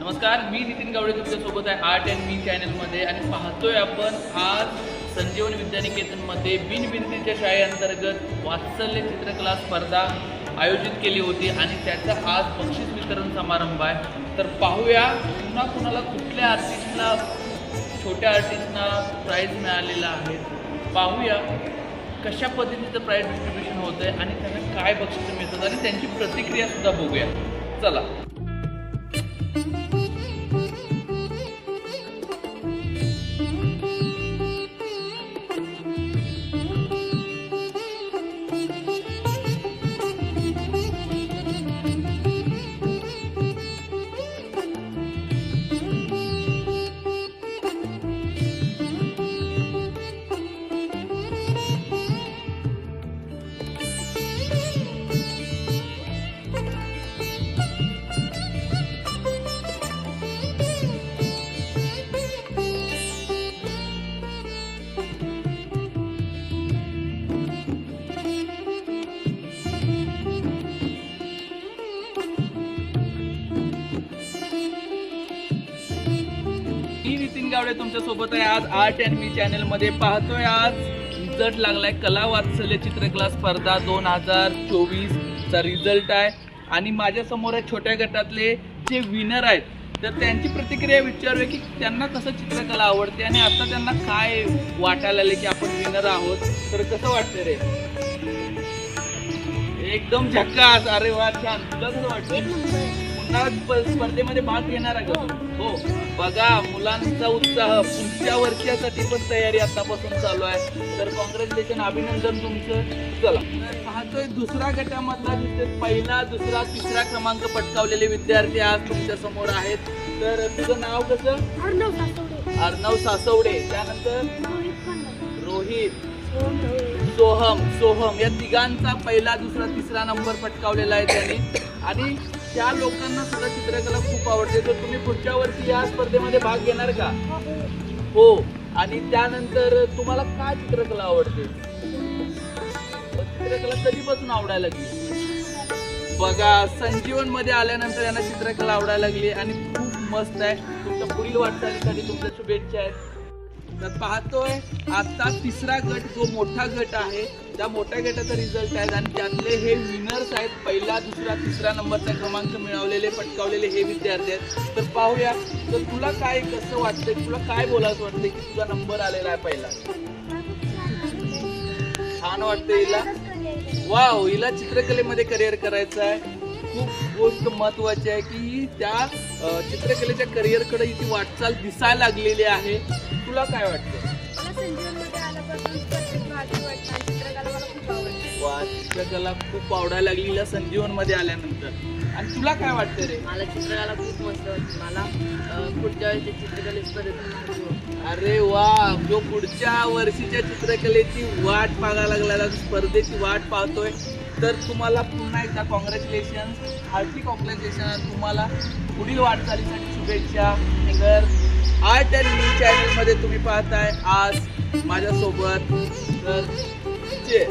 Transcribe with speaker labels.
Speaker 1: नमस्कार मी नितीन गावडे तुमच्यासोबत आहे आर्ट अँड मी चॅनलमध्ये आणि पाहतोय आपण आज संजीवन विद्यानिकेतनमध्ये बिनबिंदीच्या शाळेअंतर्गत वात्सल्य चित्रकला स्पर्धा आयोजित केली होती आणि त्याचा आज बक्षीस वितरण समारंभ आहे. तर पाहूया पुन्हा कुणाला कुठल्या आर्टिस्टला छोट्या आर्टिस्टना प्राईज मिळालेला आहे. पाहूया कशा पद्धतीचं प्राईज डिस्ट्रीब्युशन होतं आहे आणि त्यांना काय बक्षिसं मिळतात आणि त्यांची प्रतिक्रिया सुद्धा बघूया. चला. मी नितीन गावडे तुमच्यासोबत आहे. आज आर्ट अँड मी चॅनलमध्ये पाहतोय आज. रिझल्ट लागलाय कला वात्सल्य चित्रकला स्पर्धा दोन हजार चोवीस चा रिझल्ट आहे. आणि माझ्यासमोर आहे छोट्या गटातले जे विनर आहेत. तर त्यांची प्रतिक्रिया विचारूया की त्यांना कसं चित्रकला आवडते आणि आता त्यांना काय वाटायला आले की आपण विनर आहोत. तर कसं वाटतं रे? एकदम झक्कास अरे वा छान. तुला कसं वाटतं स्पर्धेमध्ये भाग घेणार? हो. बघा मुलांचा उत्साह पुढच्या वर्षासाठी पण तयारी आतापासून चालू आहे. तर कॉंग्रॅच्युलेशन अभिनंदन तुमचं. चला. पाहतोय दुसऱ्या गटामधला दिसतोय पहिला दुसरा तिसरा क्रमांक पटकावलेले विद्यार्थी आज तुमच्यासमोर आहेत. तर तुझं नाव कसं?
Speaker 2: अर्णव सासवडे.
Speaker 1: त्यानंतर?
Speaker 2: रोहित सोहम.
Speaker 1: सोहम. या तिघांचा पहिला दुसरा तिसरा नंबर पटकावलेला आहे त्यांनी. आणि त्या लोकांना सुद्धा चित्रकला खूप आवडते. तर तुम्ही पुढच्या वर्षी या स्पर्धेमध्ये भाग घेणार का? हो. आणि त्यानंतर तुम्हाला काय चित्रकला आवडते? चित्रकला कधीपासून आवडायला लागली? बघा संजीवनमध्ये आल्यानंतर यांना चित्रकला आवडायला लागली आणि खूप मस्त आहे. तुमच्या पुढील वाटचालीसाठी तुमच्या शुभेच्छा आहेत. तर पाहतोय आता तिसरा गट जो मोठा गट आहे त्या मोठ्या गटाचा रिझल्ट आहे. आणि त्यातले हे विनर्स आहेत. पहिला दुसरा तिसरा नंबरचा क्रमांक मिळवलेले पटकावलेले हे विद्यार्थी आहेत. तर पाहूया तर तुला काय कसं वाटतंय? तुला काय बोलायचं वाटतंय की तुझा नंबर आलेला आहे पहिला? छान वाटतं हिला. वाव हिला चित्रकलेमध्ये करिअर करायचं आहे. खूप गोष्ट महत्वाची आहे की त्या चित्रकलेच्या करिअरकडे हिची वाटचाल दिसायला लागलेली आहे. तुला काय वाटतं?
Speaker 2: संजीवनमध्ये
Speaker 1: वा चित्रकला खूप आवडायला लागली हिला संजीवनमध्ये आल्यानंतर. आणि तुला काय वाटतं रे?
Speaker 3: मला चित्रकला खूप मस्त वाटते. मला पुढच्या वेळेस चित्रकले स्पर्धेत
Speaker 1: अरे वा जो पुढच्या वर्षीच्या चित्रकलेची वाट पाहायला लागलेला स्पर्धेची वाट पाहतोय. तर तुम्हाला पुन्हा एकदा कॉंग्रॅच्युलेशन हार्दिक कॉंग्रॅच्युलेशन तुम्हाला पुढील वाटचालीसाठी शुभेच्छा. तर आर्ट अँड न्यूज चॅनलमध्ये तुम्ही पाहताय आज माझ्यासोबत तर जे